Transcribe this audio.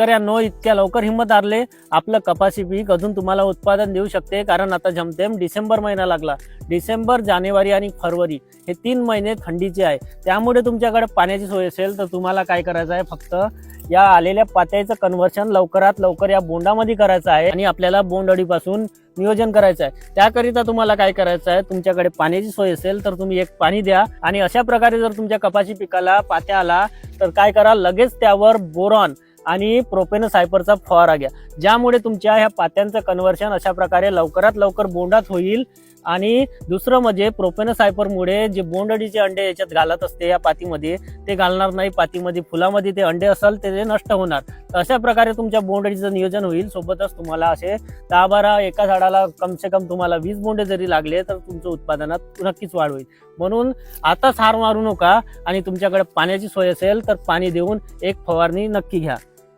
शेतकऱ्यांनो इतक्या लवकर हिंमत हारले आपलं कपाशी पीक अजून तुम्हाला उत्पादन देऊ शकते कारण आता जमतेम डिसेंबर महिना लागला. डिसेंबर जानेवारी आणि फरवरी हे तीन महिने थंडीचे आहे. त्यामुळे तुमच्याकडे पाण्याची सोय असेल तर तुम्हाला काय करायचं आहे फक्त या आलेल्या पात्याचं कन्व्हर्शन लवकरात लवकर या बोंडामध्ये करायचं आहे आणि आपल्याला बोंडअळीपासून नियोजन करायचं आहे. त्याकरिता तुम्हाला काय करायचं आहे तुमच्याकडे पाण्याची सोय असेल तर तुम्ही एक पाणी द्या आणि अशा प्रकारे जर तुमच्या कपाशी पिकाला पात्या आला तर काय करा लगेच त्यावर बोरॉन आणि प्रोपेन सायपरचा फवारा घ्या. ज्यामुळे तुमच्या ह्या पात्यांचं कन्व्हर्शन अशा प्रकारे लवकरात लवकर बोंडात होईल. आणि दुसरं म्हणजे प्रोपेन सायपरमुळे जे बोंडडीचे अंडे याच्यात घालत असते या पातीमध्ये ते घालणार नाही. पातीमध्ये फुलामध्ये ते अंडे असेल ते ते नष्ट होणार. तर अशा प्रकारे तुमच्या बोंडडीचं नियोजन होईल. सोबतच तुम्हाला असे दहा बारा एका झाडाला कमसे कम तुम्हाला वीस बोंडे जरी लागले तर तुमचं उत्पादनात नक्कीच वाढ होईल. म्हणून आताच हार मारू नका आणि तुमच्याकडे पाण्याची सोय असेल तर पाणी देऊन एक फवारणी नक्की घ्या.